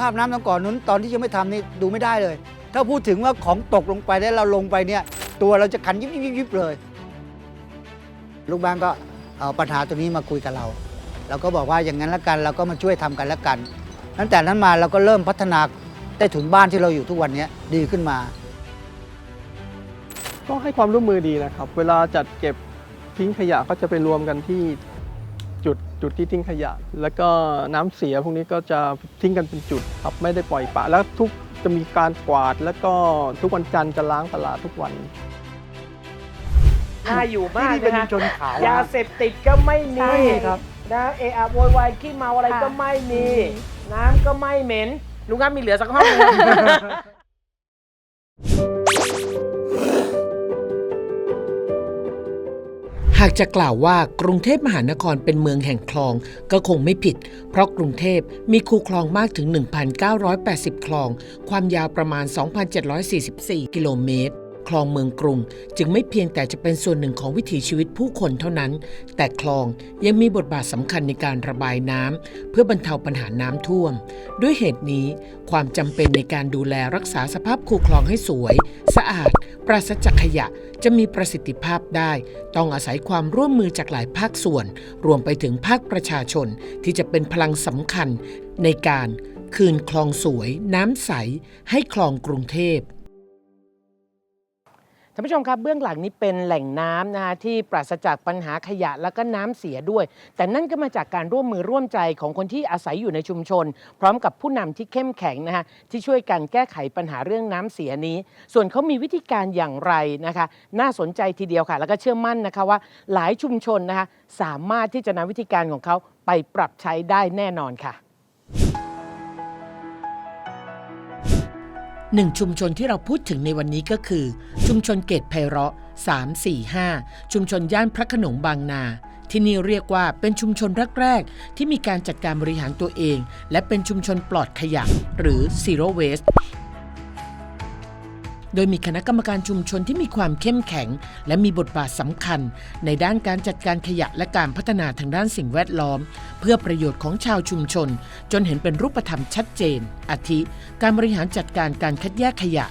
ภาพน้ำตั้งก่อนนู้นตอนที่ยังไม่ทำนี่ดูไม่ได้เลย ถ้าพูดถึงว่าของตกลงไปแล้วเราลงไปเนี่ย ตัวเราจะคันยิบยิบยิบเลย ลูกบ้านก็เอาปัญหาตัวนี้มาคุยกับเรา เราก็บอกว่าอย่างนั้นละกันเราก็มาช่วยทำกันละกันตั้งแต่นั้นมาเราก็เริ่มพัฒนาใต้ถุนบ้านที่เราอยู่ทุกวันนี้ดีขึ้นมา ก็ให้ความร่วมมือดีนะครับ เวลาจัดเก็บทิ้งขยะก็จะไปรวมกันที่ จุดจุดที่ทิ้งขยะ แล้วก็น้ำเสียพวกนี้ก็จะทิ้งกันเป็นจุดครับไม่ได้ปล่อยปละแล้วทุกจะมีการกวาด แล้วก็ทุกวันจันทร์จะล้างตลาดทุกวันน่าอยู่มากที่นี่เป็นนะชุฮะมชนขาวยาเสพติดก็ไม่มีใช่ครับ นะเอะอะโวยวายขี้เมาอะไรค่ะก็ไม่มี น้ำก็ไม่เหม็นลุงครับมีเหลือสักห้องไห หากจะกล่าวว่ากรุงเทพมหานครเป็นเมืองแห่งคลองก็คงไม่ผิด เพราะกรุงเทพมีคูคลองมากถึง 1,980 คลอง ความยาวประมาณ 2,744 กิโลเมตร คลองเมืองกรุง จึงไม่เพียงแต่จะเป็นส่วนหนึ่งของวิถีชีวิตผู้คนเท่านั้น แต่คลองยังมีบทบาทสำคัญในการระบายน้ำเพื่อบรรเทาปัญหาน้ำท่วม ด้วยเหตุนี้ ความจำเป็นในการดูแลรักษาสภาพคูคลองให้สวย สะอาด ปราศจากขยะจะมีประสิทธิภาพได้ ต้องอาศัยความร่วมมือจากหลายภาคส่วน รวมไปถึงภาคประชาชนที่จะเป็นพลังสำคัญในการคืนคลองสวย น้ำใส ให้คลองกรุงเทพ ท่านผู้ชมครับเบื้องหลังนี้เป็นแหล่งน้ำนะคะที่ปราศจากปัญหาขยะแล้วก็น้ำเสียด้วย แต่นั่นก็มาจากการร่วมมือร่วมใจของคนที่อาศัยอยู่ในชุมชน พร้อมกับผู้นำที่เข้มแข็งนะคะที่ช่วยกันแก้ไขปัญหาเรื่องน้ำเสียนี้ ส่วนเขามีวิธีการอย่างไรนะคะ น่าสนใจทีเดียวค่ะ แล้วก็เชื่อมั่นนะคะว่าหลายชุมชนนะคะสามารถที่จะนำวิธีการของเขาไปปรับใช้ได้แน่นอนค่ะ หนึ่งชุมชนที่เราพูดถึงในวันนี้ก็คือ ชุมชนเกตไพเราะ 3 4 5 ชุมชนย่านพระขนงบางนา ที่นี่เรียกว่าเป็นชุมชนแรก ๆ ที่มีการจัดการบริหารตัวเอง และเป็นชุมชนปลอดขยะหรือ zero waste โดยมีคณะกรรมการชุมชนที่มีความเข้มแข็ง และมีบทบาทสำคัญ ในด้านการจัดการขยะและการพัฒนาทางด้านสิ่งแวดล้อม เพื่อประโยชน์ของชาวชุมชน จนเห็นเป็นรูปธรรมชัดเจน อาทิ การบริหารจัดการการคัดแยกขยะ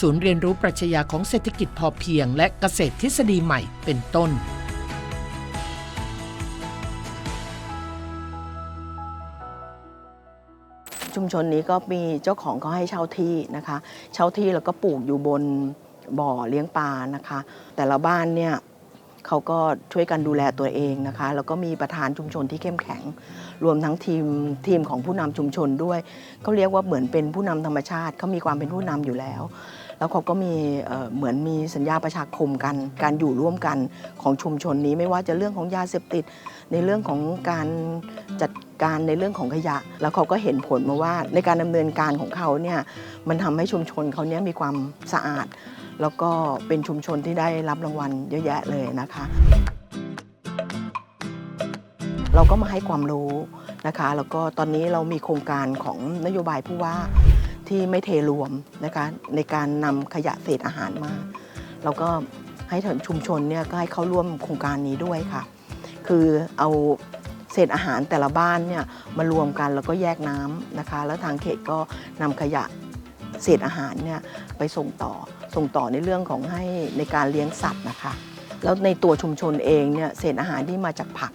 ศูนย์เรียนรู้ปรัชญาของเศรษฐกิจพอเพียง และเกษตรทฤษฎีใหม่เป็นต้น ชุมชนนี้ก็มีเจ้าของเขาให้เช่าที่นะคะ เช่าที่แล้วก็ปลูกอยู่บนบ่อเลี้ยงปลานะคะ แต่ละบ้านเนี่ยเขาก็ช่วยกันดูแลตัวเองนะคะ แล้วก็มีประธานชุมชนที่เข้มแข็ง รวมทั้งทีมทีมของผู้นำชุมชนด้วยเขาเรียกว่าเหมือนเป็นผู้นำธรรมชาติเขามีความเป็นผู้นำอยู่แล้ว แล้วเขาก็มีเหมือนมีสัญญาประชาคมกัน การอยู่ร่วมกันของชุมชนนี้ไม่ว่าจะเรื่องของยาเสพติด ในเรื่องของการจัดการในเรื่องของขยะ แล้วเขาก็เห็นผลมาว่าในการดำเนินการของเขาเนี่ยมันทำให้ชุมชนเขาเนี่ยมีความสะอาด แล้วก็เป็นชุมชนที่ได้รับรางวัลเยอะแยะเลยนะคะ เราก็มาให้ความรู้นะคะ แล้วก็ตอนนี้เรามีโครงการของนโยบายผู้ว่า ที่ไม่เทรวมนะคะในการนำขยะเศษอาหารมาเราก็ให้ถึงชุมชนเนี่ยก็ให้เข้าร่วมโครงการนี้ด้วยค่ะ คือเอาเศษอาหารแต่ละบ้านเนี่ยมารวมกันแล้วก็แยกน้ำนะคะ แล้วทางเขตก็นำขยะเศษอาหารเนี่ยไปส่งต่อส่งต่อในเรื่องของให้ในการเลี้ยงสัตว์นะคะ แล้วในตัวชุมชนเองเนี่ยเศษอาหารที่มาจากผัก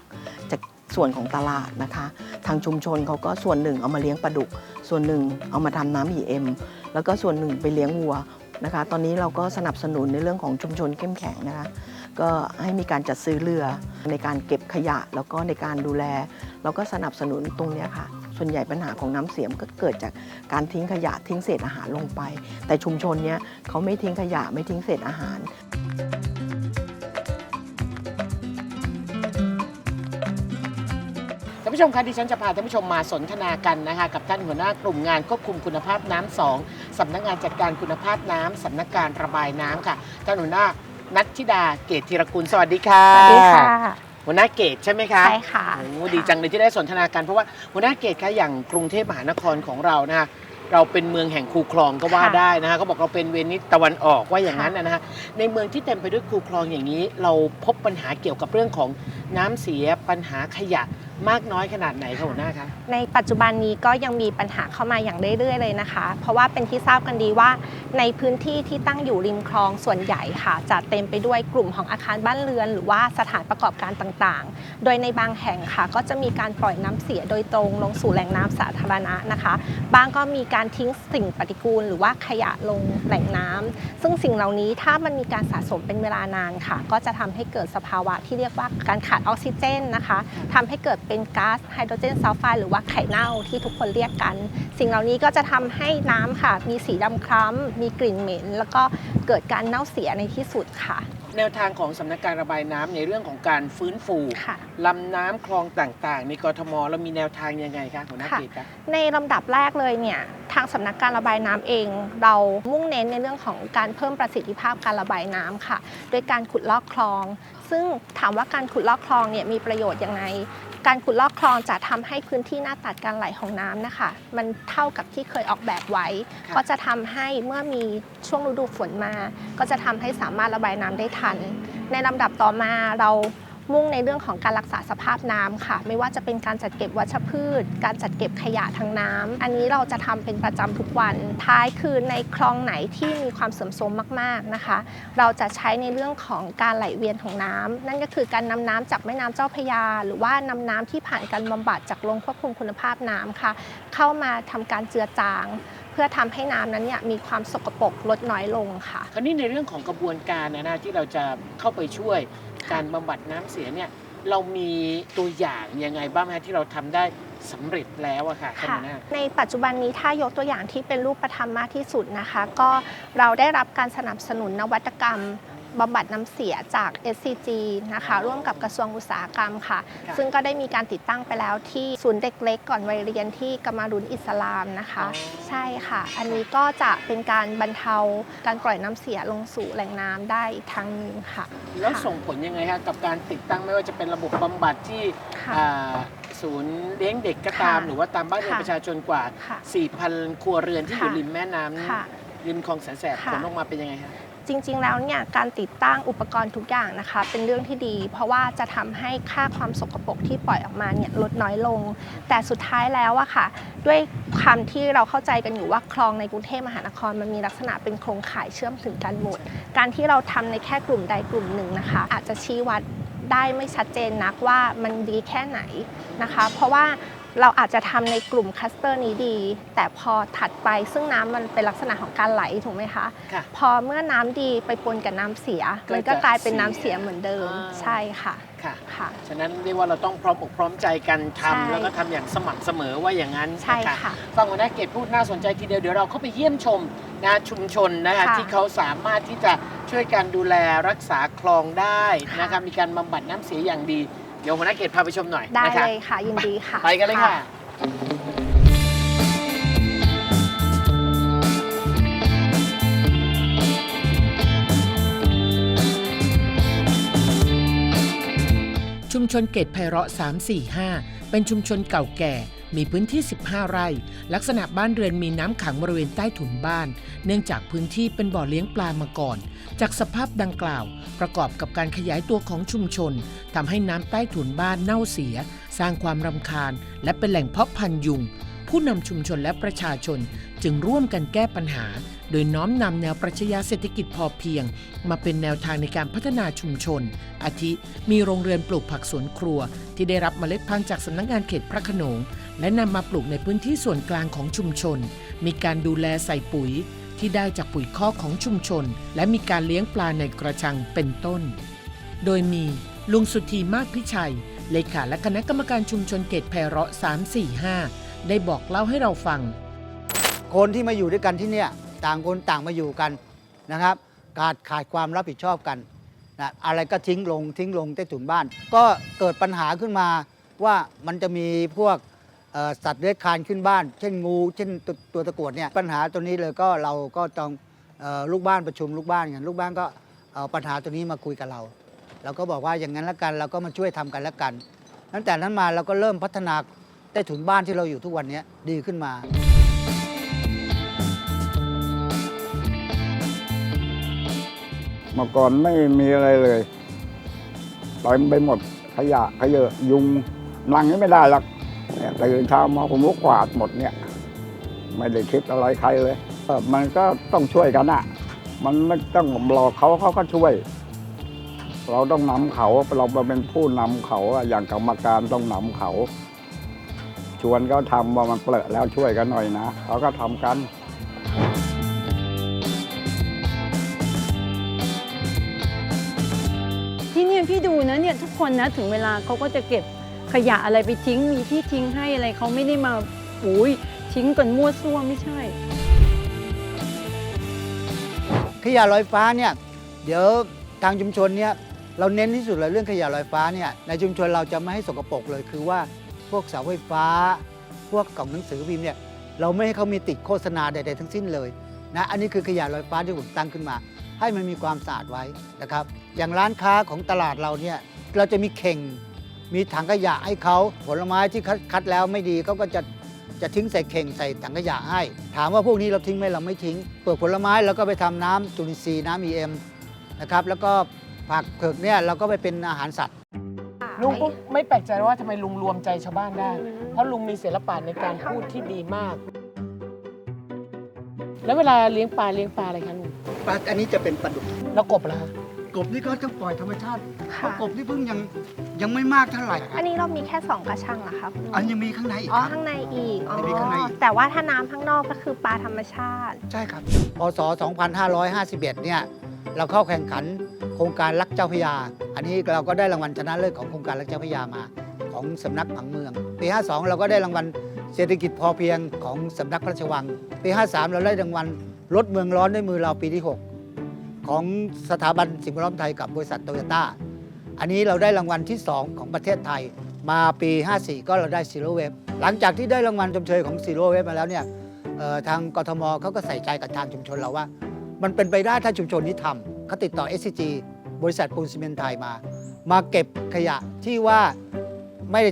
ส่วนของตลาดนะคะ ทางชุมชนเขาก็ส่วนหนึ่งเอามาเลี้ยงปลาดุก ส่วนหนึ่งเอามาทำน้ำ EM แล้วก็ส่วนหนึ่งไปเลี้ยงวัวนะคะ ตอนนี้เราก็สนับสนุนในเรื่องของชุมชนเข้มแข็งนะคะ ก็ให้มีการจัดซื้อเรือในการเก็บขยะแล้วก็ในการดูแลเราก็สนับสนุนตรงนี้ค่ะ ส่วนใหญ่ปัญหาของน้ำเสียมก็เกิดจากการทิ้งขยะทิ้งเศษอาหารลงไป แต่ชุมชนเนี้ยเขาไม่ทิ้งขยะไม่ทิ้งเศษอาหาร ชมคะดิฉันจะพาท่านผู้ชมมาสนทนากันนะคะกับท่านหัวหน้ากลุ่มงานควบคุมคุณภาพน้ำสองสำนักงานจัดการคุณภาพน้ำสำนักการระบายน้ำค่ะท่านหัวหน้านัทธิดาเกตธีรกุลสวัสดีค่ะสวัสดีค่ะ หัวหน้าเกตใช่ไหมคะใช่ค่ะโอ้ดีจังเลยที่ได้สนทนากันเพราะว่าหัวหน้าเกตคะอย่างกรุงเทพมหานครของเรานะคะเราเป็นเมืองแห่งคูคลองก็ว่าค่ะได้นะคะเขาบอกเราเป็นเวนิสตะวันออกว่าอย่างนั้นค่ะนะฮะในเมืองที่เต็มไปด้วยคูคลองอย่างนี้ เราพบปัญหาเกี่ยวกับเรื่องของน้ำเสียปัญหาขยะ มากน้อยขนาดไหนคะหัวหน้าคะ ในปัจจุบันนี้ก็ยังมีปัญหาเข้ามาอย่างเรื่อยๆเลยนะคะ เพราะว่าเป็นที่ทราบกันดีว่า ในพื้นที่ที่ตั้งอยู่ริมคลองส่วนใหญ่ค่ะจะเต็มไปด้วยกลุ่มของอาคารบ้านเรือน หรือว่าสถานประกอบการต่างๆ โดยในบางแห่งค่ะ ก็จะมีการปล่อยน้ำเสียโดยตรงลงสู่แหล่งน้ำสาธารณะนะคะ บางก็มีการทิ้งสิ่งปฏิกูล หรือว่าขยะลงแหล่งน้ำซึ่งสิ่งเหล่านี้ถ้ามันมีการสะสมเป็นเวลานานค่ะ ก็จะทำให้เกิดสภาวะที่เรียกว่าการขาดออกซิเจนนะคะทำให้เกิดเป็นก๊าซไฮโดรเจนซัลไฟด์หรือว่าไข่เน่าที่ทุกคนเรียกกัน สิ่งเหล่านี้ก็จะทำให้น้ำค่ะ มีสีดำคล้ำมีกลิ่นเหม็น แล้วก็เกิดการเน่าเสียในที่สุดค่ะ แนวทางของสำนักการระบายน้ำในเรื่องของการฟื้นฟูค่ะลำน้ำคลองต่างๆ ในกรทมเรามีแนวทางยังไงคะหัวหน้าค่ะเกตคะในลำดับแรกเลยเนี่ยทางสำนักการระบายน้ำเอง เรามุ่งเน้นในเรื่องของการเพิ่มประสิทธิภาพการระบายน้ำค่ะ โดยการขุดลอกคลองซึ่งถามว่าการขุดลอกคลองเนี่ยมีประโยชน์ยังไง การขุดลอกคลองจะทำให้พื้นที่หน้าตัดการไหลของน้ำนะคะ มันเท่ากับที่เคยออกแบบไว้ครับก็จะทำให้เมื่อมีช่วงฤดูฝนมา ก็จะทำให้สามารถระบายน้ำได้ทัน ในลำดับต่อมาเรา มุ่งในเรื่องของการรักษาสภาพน้ำค่ะ ไม่ว่าจะเป็นการจัดเก็บวัชพืช การจัดเก็บขยะทางน้ำอันนี้เราจะทำเป็นประจำทุกวัน ท้ายคือในคลองไหนที่มีความเสื่อมโทรมมากๆนะคะ เราจะใช้ในเรื่องของการไหลเวียนของน้ำนั่นก็คือการนำน้ำจากแม่น้ำเจ้าพยา หรือว่านำน้ำที่ผ่านการบำบัดจากโรงควบคุมคุณภาพน้ำค่ะ เข้ามาทำการเจือจางเพื่อทำให้น้ำนั้นเนี่ยมีความสกปรกลดน้อยลงค่ะคราวนี้ในเรื่องของกระบวนการนะนะที่เราจะเข้าไปช่วย การบำบัดน้ำเสียเนี่ยเรามีตัวอย่างยังไงบ้างไหมที่เราทำได้สำเร็จแล้วอะค่ะท่านค่ะหัวหน้า ในปัจจุบันนี้ถ้ายกตัวอย่างที่เป็นรูปธรรมมากที่สุดนะคะ ก็เราได้รับการสนับสนุนนวัตกรรม บำบัดน้ำเสียจาก SCG นะคะร่วมกับกระทรวงอุตสาหกรรมค่ะค่ะ ซึ่งก็ได้มีการติดตั้งไปแล้วที่ศูนย์เด็กเล็กก่อนวัยเรียนที่กำมารุนอิสลามนะคะ ใช่ค่ะ อันนี้ก็จะเป็นการบรรเทาการปล่อยน้ำเสียลงสู่แหล่งน้ำได้อีกทางหนึงค่ะ แล้วค่ะส่งผลยังไงคะกับการติดตั้งไม่ว่าจะเป็นระบบบำบัดที่ค่ะอ่าศูนย์เลี้ยงเด็กก็ตาม ค่ะหรือว่าตามบ้านเรือนค่ะประชาชนกว่า ค่ะ4,000 ครัวเรือนที่อยู่ค่ะริมแม่น้ค่ะำริมคลองแสนแสบค่ะผลออกมาเป็นยังไงคะ จริง ๆ แล้วเนี่ยการติดตั้งอุปกรณ์ทุกอย่างนะคะ เป็นเรื่องที่ดี เพราะว่าจะทำให้ค่าความสกปรกที่ปล่อยออกมาเนี่ยลดน้อยลง แต่สุดท้ายแล้วอะค่ะ ด้วยความที่เราเข้าใจกันอยู่ว่าคลองในกรุงเทพมหานครมันมีลักษณะเป็นโครงข่ายเชื่อมถึงกันหมด การที่เราทำในแค่กลุ่มใดกลุ่มหนึ่งนะคะ อาจจะชี้วัดได้ไม่ชัดเจนนักว่ามันดีแค่ไหนนะคะ เพราะว่า เราอาจจะทำในกลุ่มคลัสเตอร์นี้ดี แต่พอถัดไปซึ่งน้ำมันเป็นลักษณะของการไหลถูกไหมคะค่ะพอเมื่อน้ำดีไปปนกับน้ำเสียก็มันก็จะกลายเป็นน้ำเสียเหมือนเดิมอ่าใช่ค่ะค่ะค่ะ ฉะนั้นเรียกว่าเราต้องพร้อมอกพร้อมใจกันทำใช่แล้วก็ทำอย่างสม่ำเสมอว่าอย่างนั้นใช่นค่ะฟังหัวหน้าเกตพูดน่าสนใจทีเดียวเดี๋ยวเราเข้าไปเยี่ยมชมนะชุมชนนะคะค่ะที่เขาสามารถที่จะช่วยการดูแลรักษาคลองได้ค่ะนะคะมีการบำบัดน้ำเสียอย่างดี เดี๋ยวหัวหน้าเกตพาไปชมหน่อยได้นะคะเลยค่ะ ยินดีค่ะ ไปกันเลยค่ะ ชุมชนเกตไพเราะ345 เป็นชุมชนเก่าแก่ มีพื้นที่ 15 ไร่ ลักษณะบ้านเรือนมีน้ำขังบริเวณใต้ถุนบ้าน เนื่องจากพื้นที่เป็นบ่อเลี้ยงปลามาก่อน จากสภาพดังกล่าว ประกอบกับการขยายตัวของชุมชนทำให้น้ำใต้ถุนบ้านเน่าเสีย สร้างความรำคาญ และเป็นแหล่งเพาะพันธุ์ยุง ผู้นำชุมชนและประชาชนจึงร่วมกันแก้ปัญหา โดยน้อมนำแนวปรัชญาเศรษฐกิจพอเพียง มาเป็นแนวทางในการพัฒนาชุมชน อาทิ มีโรงเรือนปลูกผักสวนครัว ที่ได้รับเมล็ดพันธุ์จากสำนักงานเขตพระโขนง และนำมาปลูกในพื้นที่ส่วนกลางของชุมชน มีการดูแลใส่ปุ๋ยที่ได้จากปุ๋ยคอกของชุมชน และมีการเลี้ยงปลาในกระชังเป็นต้น โดยมีลุงสุธีมากพิชัย เลขาและคณะกรรมการชุมชนเกตไพเราะ 345 ได้บอกเล่าให้เราฟัง คนที่มาอยู่ด้วยกันที่เนี่ยต่างคนต่างมาอยู่กันนะครับการขาดความรับผิดชอบกันนะอะไรก็ทิ้งลงทิ้งลงใต้ถุนบ้าน ก็เกิดปัญหาขึ้นมาว่ามันจะมีพวก สัตว์เลื้อยคลานขึ้นบ้าน เช่นงู เช่นตัวตัวตะกรวดเนี่ยปัญหาตัวนี้เลยก็เราก็ต้องออลูกบ้านประชุมลูกบ้านกันลูกบ้านก็เอาปัญหาตัวนี้มาคุยกับเรา เราก็บอกว่าอย่างนั้นละกันเราก็มาช่วยทำกันละกันตั้งแต่นั้นมาเราก็เริ่มพัฒนาใต้ถุนบ้านที่เราอยู่ทุกวันนี้ดีขึ้นมาเมื่อก่อนไม่มีอะไรเลยเต็มไปหมดขยะขยะยุงนั่งนี้ไม่ได้หรอก ตื่นเช้ามาผมก็กวาดหมดเนี่ย ไม่ได้คิดอะไรใครเลยเออมันก็ต้องช่วยกันอะมันไม่ต้องรอเขาเขาก็ช่วย เราต้องนำเขาเราเป็นผู้นำเขาอย่างกรรมการต้องนำเขา ชวนเขาทำว่ามันเปลอะแล้วช่วยกันหน่อยนะเขาก็ทำกันที่เนี่ยพี่ดูนะเนี่ยทุกคนนะถึงเวลาเขาก็จะเก็บ ขยะอะไรไปทิ้งมีที่ทิ้งให้อะไรเขาไม่ได้มาอุ้ยทิ้งกันมั่วซั่วไม่ใช่ ขยะลอยฟ้าเนี่ยเดี๋ยวทางชุมชนเนี่ยเราเน้นที่สุดเลยเรื่องขยะลอยฟ้าเนี่ยในชุมชนเราจะไม่ให้สกปรกเลยคือว่าพวกเสาไฟฟ้า พวกกล่องหนังสือพิมพ์เนี่ยเราไม่ให้เขามีติดโฆษณาใด ๆ ทั้งสิ้นเลยนะอันนี้คือขยะลอยฟ้าที่ผมตั้งขึ้นมา ให้มันมีความสะอาดไว้นะครับ อย่างร้านค้าของตลาดเราเนี่ยเราจะมีเข่ง มีถังขยะให้เขาผลไม้ที่คัดคัดแล้วไม่ดีเขาก็จะจะทิ้งใส่เข่งใส่ถังขยะให้ ถามว่าพวกนี้เราทิ้งไหมเราไม่ทิ้งเปลือกผลไม้เราก็ไปทำน้ำจุลินทรีย์น้ำ EM นะครับแล้วก็ผักเผือกเนี่ยเราก็ไปเป็นอาหารสัตว์ ลุงก็ไม่แปลกใจว่าทำไมลุงรวมใจชาวบ้านได้ เพราะลุงมีศิลปะในการพูดที่ดีมาก แล้วเวลาเลี้ยงปลาเลี้ยงปลาอะไรคะลุงปลาอันนี้จะเป็นปลาดุกแล้วกบล่ะคะ กบนี่ก็ต้องปล่อยธรรมชาติเพค่ะราะกบนี่เพิ่งยังยังไม่มากเท่าไหร่อันนี้เรามีแค่สองกระชังเหรอคะคุณลุงอันยังมีข้างในอีกอ๋อครับ ข้างในอีกอ๋อมีข้างในอีก แต่ว่าถ้าน้ำข้างนอกก็คือปลาธรรมชาติ ใช่ครับ พศ 2551 เนี่ย เราเข้าแข่งขันโครงการรักเจ้าพระยา อันนี้เราก็ได้รางวัลชนะเลิศของโครงการรักเจ้าพระยามาของสำนักผังเมือง ปี 52 เราก็ได้รางวัลเศรษฐกิจพอเพียงของสำนักพระราชวัง ปี 53 เราได้รางวัลรถเมืองร้อนด้วยมือเราปีที่ 6 ของสถาบันสิ่งแวดล้อมไทยกับบริษัทโตโยต้าอันนี้เราได้รางวัลที่ 2 ของประเทศไทย มาปี 54 ก็เราได้ซีโร่เวฟหลังจากที่ได้รางวัลชมเชยของซีโร่เวฟมาแล้วเนี่ยทางกทมเขาก็ใส่ใจกับทางชุมชนเราว่า มันเป็นไปได้ถ้าชุมชนนี้ทำเขาติดต่อ SCG บริษัทปูนซีเมนต์ไทยมา มาเก็บขยะที่ว่าไม่ได้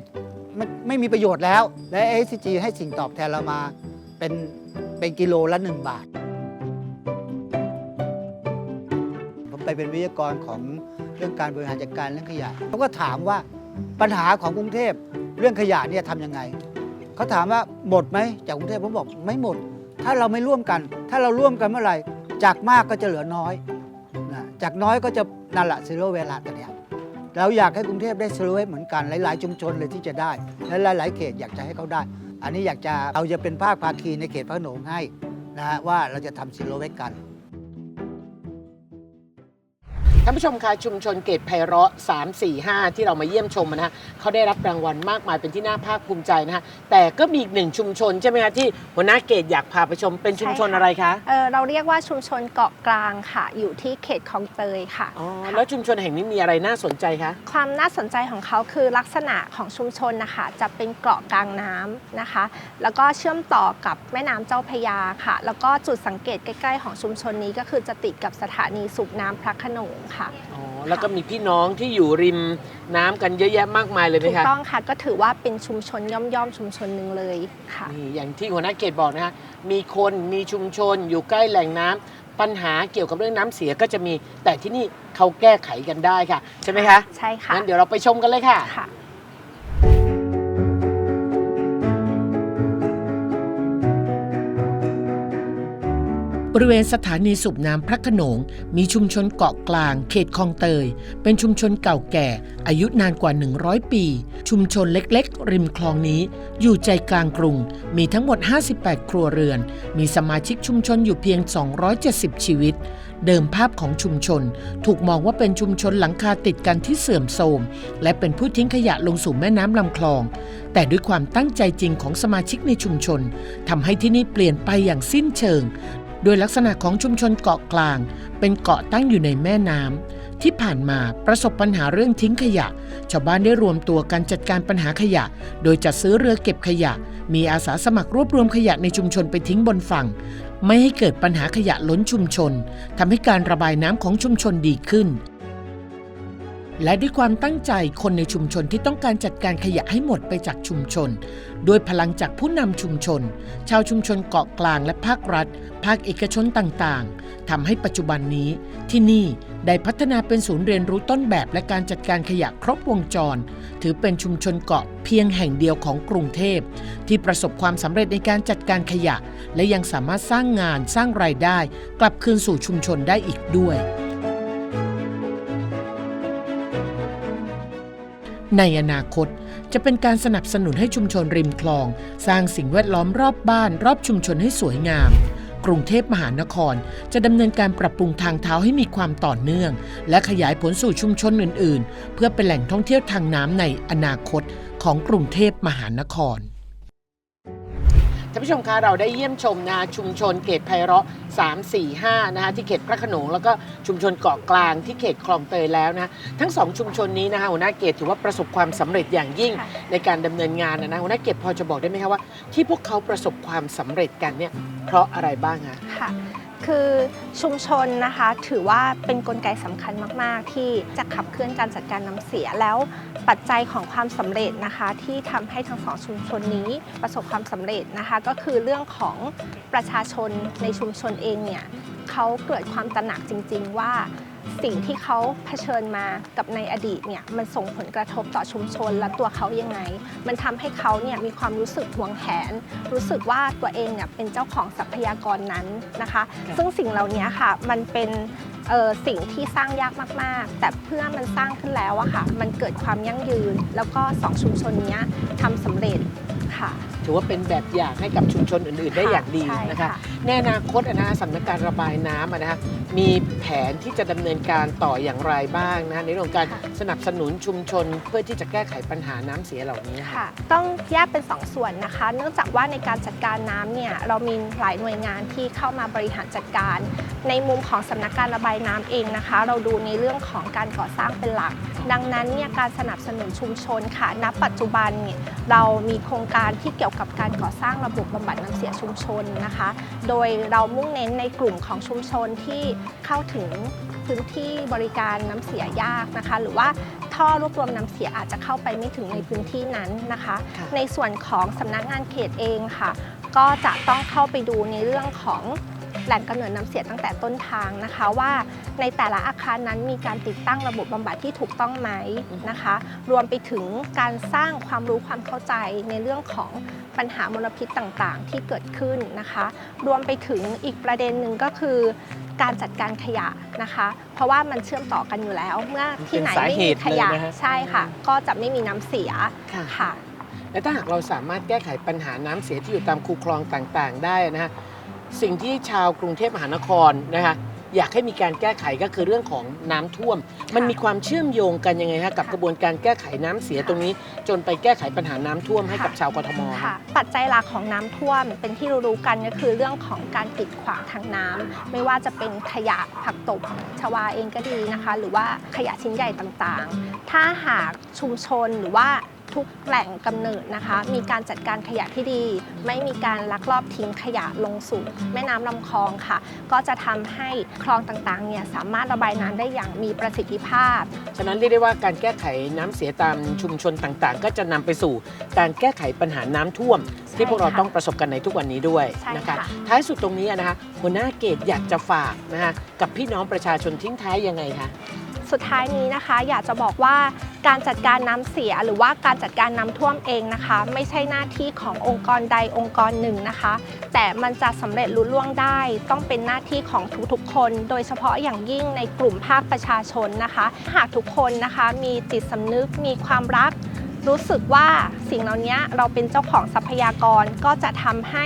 ไม่ไม่มีประโยชน์แล้ว และ SCG ให้สิ่งตอบแทนเรามาเป็นเป็นกิโลละ 1 บาท ไปเป็นวิทยากรของเรื่องการบริหารจัดการเรื่องขยะเขาก็ถามว่าปัญหาของกรุงเทพเรื่องขยะเนี่ยทำยังไงเขาถามว่าหมดไหมจากกรุงเทพผมบอกไม่หมด ถ้าเราไม่ร่วมกัน ถ้าเราร่วมกันเมื่อไหร่จากมากก็จะเหลือน้อยนะจากน้อยก็จะนั่นแหละซีโร่เวลาตัวเนี้ยเราอยากให้กรุงเทพได้ซีโร่เวเหมือนกันหลาย ๆ ชุมชนเลยที่จะได้และหลาย ๆ เขตอยากจะให้เขาได้ อันนี้อยากจะเราจะเป็นภาคภาคีในเขตพระโขนงให้นะฮะว่าเราจะทำซีโร่เวกัน ท่านผู้ชมคะชุมชนเกตไพเราะ 3 4 5 ที่เรามาเยี่ยมชมนะฮะเขาได้รับรางวัลมากมายเป็นที่น่าภาคภูมิใจนะฮะแต่ก็มีอีกหนึ่งชุมชนใช่ไหมคะที่หัวหน้าเกตอยากพาไปชมเป็นชุมชนใช่ค่ะอะไรคะเออเราเรียกว่าชุมชนเกาะกลางค่ะ อยู่ที่เขตคลองเตยค่ะอ๋อค่ะแล้วชุมชนแห่งนี้มีอะไรน่าสนใจคะความน่าสนใจของเขาคือลักษณะของชุมชนนะคะจะเป็นเกาะกลางน้ำนะคะ แล้วก็เชื่อมต่อกับแม่น้ำเจ้าพระยาค่ะ แล้วก็จุดสังเกตใกล้ ๆ ของชุมชนนี้ก็คือจะติดกับสถานีสูบน้ำพระโขนงค่ะ อ๋อแล้วก็มีพี่น้องที่อยู่ริมน้ำกันเยอะแยะมากมายเลยไหมถูกคะต้องค่ะก็ถือว่าเป็นชุมชนย่อมๆชุมชนหนึ่งเลยค่ะ นี่อย่างที่หัวหน้าเกตบอกนะคะมีคนมีชุมชนอยู่ใกล้แหล่งน้ำปัญหาเกี่ยวกับเรื่องน้ำเสียก็จะมี แต่ที่นี่เขาแก้ไขกันได้ค่ะ ใช่ไหมคะใช่ค่ะงั้นเดี๋ยวเราไปชมกันเลยค่ะ ค่ะ บริเวณสถานีสูบน้ำพระขนง มีชุมชนเกาะกลาง เขตคลองเตย เป็นชุมชนเก่าแก่ อายุนานกว่า 100 ปี ชุมชนเล็กๆ ริมคลองนี้ อยู่ใจกลางกรุง มีทั้งหมด 58 ครัวเรือน มีสมาชิกชุมชนอยู่เพียง 270 ชีวิต เดิมภาพของชุมชน ถูกมองว่าเป็นชุมชนหลังคาติดกันที่เสื่อมโทรม และเป็นผู้ทิ้งขยะลงสู่แม่น้ำลำคลอง แต่ด้วยความตั้งใจจริงของสมาชิกในชุมชนทำให้ที่นี่เปลี่ยนไปอย่างสิ้นเชิง โดยลักษณะของชุมชนเกาะกลาง เป็นเกาะตั้งอยู่ในแม่น้ำที่ผ่านมาประสบปัญหาเรื่องทิ้งขยะ ชาวบ้านได้รวมตัวกันจัดการปัญหาขยะ โดยจัดซื้อเรือเก็บขยะ มีอาสาสมัครรวบรวมขยะในชุมชนไปทิ้งบนฝั่ง ไม่ให้เกิดปัญหาขยะล้นชุมชนทำให้การระบายน้ำของชุมชนดีขึ้น และด้วยความตั้งใจคนในชุมชนที่ต้องการจัดการขยะให้หมดไปจากชุมชน ด้วยพลังจากผู้นำชุมชน ชาวชุมชนเกาะกลางและภาครัฐ ภาคเอกชนต่างๆทำให้ปัจจุบันนี้ ที่นี่ได้พัฒนาเป็นศูนย์เรียนรู้ต้นแบบและการจัดการขยะครบวงจร ถือเป็นชุมชนเกาะเพียงแห่งเดียวของกรุงเทพ ที่ประสบความสำเร็จในการจัดการขยะ และยังสามารถสร้างงานสร้างรายได้ กลับคืนสู่ชุมชนได้อีกด้วย ในอนาคต จะเป็นการสนับสนุนให้ชุมชนริมคลอง สร้างสิ่งแวดล้อมรอบบ้าน รอบชุมชนให้สวยงาม กรุงเทพมหานคร จะดำเนินการปรับปรุงทางเท้าให้มีความต่อเนื่อง และขยายผลสู่ชุมชนอื่น ๆ เพื่อเป็นแหล่งท่องเที่ยวทางน้ำในอนาคตของกรุงเทพมหานคร ท่านผู้ชมคะเราได้เยี่ยมชมนะชุมชนเขตไพเราะ3 4 5นะคะที่เขตพระโขนงแล้วก็ชุมชนเกาะกลางที่เขตคลองเตยแล้วนะทั้งสองชุมชนนี้นะคะหัวหน้าเกตถือว่าประสบความสำเร็จอย่างยิ่งค่ะในการดำเนินงานนะนะหัวหน้าเกตพอจะบอกได้ไหมคะว่า ที่พวกเขาประสบความสำเร็จกันเนี่ยเพราะอะไรบ้างคะค่ะ คือชุมชนนะคะถือว่าเป็นนกลไกสำคัญมาก ๆ ที่จะขับเคลื่อนการจัดการน้ำเสียแล้วปัจจัยของความสำเร็จนะคะ ที่ทำให้ทั้งสองชุมชนนี้ประสบความสำเร็จนะคะ ก็คือเรื่องของประชาชนในชุมชนเองเนี่ยเขาเกิดความตระหนักจริง ๆ ว่า สิ่งที่เขาเผชิญมากับในอดีตเนี่ยมันส่งผลกระทบต่อชุมชนและตัวเขายังไง มันทำให้เขาเนี่ยมีความรู้สึกหวงแหน รู้สึกว่าตัวเองเนี่ยเป็นเจ้าของทรัพยากรนั้นนะคะ ซึ่งสิ่งเหล่านี้ค่ะมันเป็นสิ่งที่สร้างยากมาก ๆ แต่เพื่อมันสร้างขึ้นแล้วอะค่ะ มันเกิดความยั่งยืน แล้วก็สองชุมชนนี้ทำสำเร็จค่ะถือว่าเป็นแบบอย่างให้กับชุมชนอื่นๆ ได้อย่างดีใช่นะคะ ในอนาคตอะนะคะสำนักการระบายน้ำอะนะคะมีแผนที่จะดำเนินการต่ออย่างไรบ้างนะคะในเรื่องของการค่ะ สนับสนุนชุมชนเพื่อที่จะแก้ไขปัญหาน้ำเสียเหล่านี้ค่ะ ค่ะ ต้องแยกเป็น 2 ส่วนนะคะ เนื่องจากว่าในการจัดการน้ำเนี่ยเรามีหลายหน่วยงานที่เข้ามาบริหารจัดการ ในมุมของสำนักการระบายน้ำเองนะคะ เราดูในเรื่องของการก่อสร้างเป็นหลัก ดังนั้นเนี่ยการสนับสนุนชุมชนค่ะณปัจจุบันเนี่ยเรามีโครงการที่เกี่ยวกับการก่อสร้างระบบบำบัดน้ำเสียชุมชนนะคะ โดยเรามุ่งเน้นในกลุ่มของชุมชนที่เข้าถึงพื้นที่บริการน้ำเสียยากนะคะ หรือว่าท่อรวบรวมน้ำเสียอาจจะเข้าไปไม่ถึงในพื้นที่นั้นนะคะค่ะในส่วนของสำนักงานเขตเองค่ะ ก็จะต้องเข้าไปดูในเรื่องของ แหล่งกำเนิดน้ำเสียตั้งแต่ต้นทางนะคะ ว่าในแต่ละอาคารนั้นมีการติดตั้งระบบบำบัดที่ถูกต้องไหมนะคะ รวมไปถึงการสร้างความรู้ความเข้าใจในเรื่องของปัญหามลพิษต่างๆ ที่เกิดขึ้นนะคะ รวมไปถึงอีกประเด็นหนึ่งก็คือการจัดการขยะนะคะ เพราะว่ามันเชื่อมต่อกันอยู่แล้ว เมื่อที่ไหนไม่มีขยะเป็นสาเหตุเลยนะฮะใช่ค่ะ ก็จะไม่มีน้ำเสียค่ะค่ะและถ้าหากเราสามารถแก้ไขปัญหาน้ำเสียที่อยู่ตามคูคลองต่างๆ ได้นะฮะ สิ่งที่ชาวกรุงเทพมหานครนะคะอยากให้มีการแก้ไขก็คือเรื่องของน้ำท่วม มันมีความเชื่อมโยงกันยังไงฮะกับกระบวนการแก้ไขน้ำเสียตรงนี้ จนไปแก้ไขปัญหาน้ำท่วมให้กับชาวกทม ค่ะปัจจัยหลักของน้ำท่วมเป็นที่รู้ๆกันก็คือเรื่องของการกีดขวางทางน้ำไม่ว่าจะเป็นขยะผักตบชวาเองก็ดีนะคะ หรือว่าขยะชิ้นใหญ่ต่างๆ ถ้าหากชุมชนหรือว่า ทุกแหล่งกำเนิดนะคะ มีการจัดการขยะที่ดี ไม่มีการลักลอบทิ้งขยะลงสู่แม่น้ำลำคลองค่ะ ก็จะทำให้คลองต่างๆเนี่ยสามารถระบายน้ำได้อย่างมีประสิทธิภาพ ฉะนั้นเรียกได้ว่าการแก้ไขน้ำเสียตามชุมชนต่างๆ ก็จะนำไปสู่การแก้ไขปัญหาน้ำท่วม ที่พวกเราค่ะต้องประสบกันในทุกวันนี้ด้วยใช่นะคะค่ะท้ายสุดตรงนี้นะคะหัวหน้าเกตอยากจะฝากนะคะกับพี่น้องประชาชนทิ้งท้ายยังไงคะ สุดท้ายนี้นะคะ อยากจะบอกว่าการจัดการน้ำเสียหรือว่าการจัดการน้ำท่วมเองนะคะ ไม่ใช่หน้าที่ขององค์กรใดองค์กรหนึ่งนะคะ แต่มันจะสำเร็จลุล่วงได้ ต้องเป็นหน้าที่ของทุกๆคน โดยเฉพาะอย่างยิ่งในกลุ่มภาคประชาชนนะคะ หากทุกคนนะคะ มีจิตสำนึกมีความรัก รู้สึกว่าสิ่งเหล่านี้เราเป็นเจ้าของทรัพยากรก็จะทำให้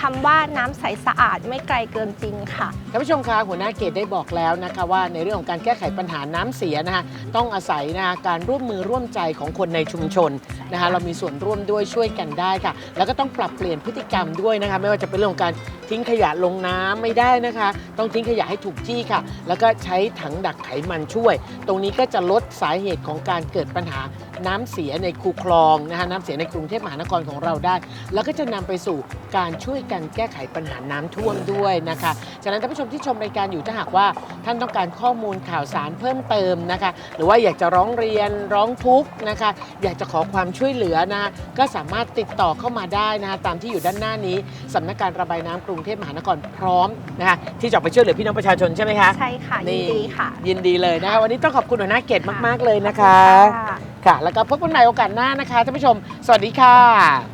คำว่าน้ำใสสะอาดไม่ไกลเกินจริงค่ะท่านผู้ชมคะหัวหน้าเกตได้บอกแล้วนะคะว่าในเรื่องของการแก้ไขปัญหาน้ำเสียนะคะต้องอาศัยนะคะการร่วมมือร่วมใจของคนในชุมชนนะคะเรามีส่วนร่วมด้วยช่วยกันได้ค่ะ แล้วก็ต้องปรับเปลี่ยนพฤติกรรมด้วยนะคะไม่ว่าจะเป็นเรื่องของการทิ้งขยะลงน้ำไม่ได้นะคะ ต้องทิ้งขยะให้ถูกที่ค่ะ แล้วก็ใช้ถังดักไขมันช่วย ตรงนี้ก็จะลดสาเหตุของการเกิดปัญหา น้ำเสียในคูคลองนะคะน้ำเสียในกรุงเทพมหานครของเราได้ แล้วก็จะนำไปสู่การช่วยกันแก้ไขปัญหาน้ำท่วมด้วยนะคะฉะนั้นท่านผู้ชมที่ชมรายการอยู่ถ้าหากว่าท่านต้องการข้อมูลข่าวสารเพิ่มเติมนะคะ หรือว่าอยากจะร้องเรียนร้องทุกข์นะคะ อยากจะขอความช่วยเหลือนะคะก็สามารถติดต่อเข้ามาได้นะคะตามที่อยู่ด้านหน้านี้สำนักการระบายน้ำกรุงเทพมหานครพร้อมนะคะที่จะออกไปช่วยเหลือพี่น้องประชาชนใช่ไหมคะ ใช่ค่ะ ยินดีค่ะ ยินดีเลยนะคะวันนี้ต้องขอบคุณหัวหน้าเกตมาก ๆ เลยนะคะค่ะ ค่ะ แล้วก็พบกันใหม่โอกาสหน้านะคะท่านผู้ชม สวัสดีค่ะ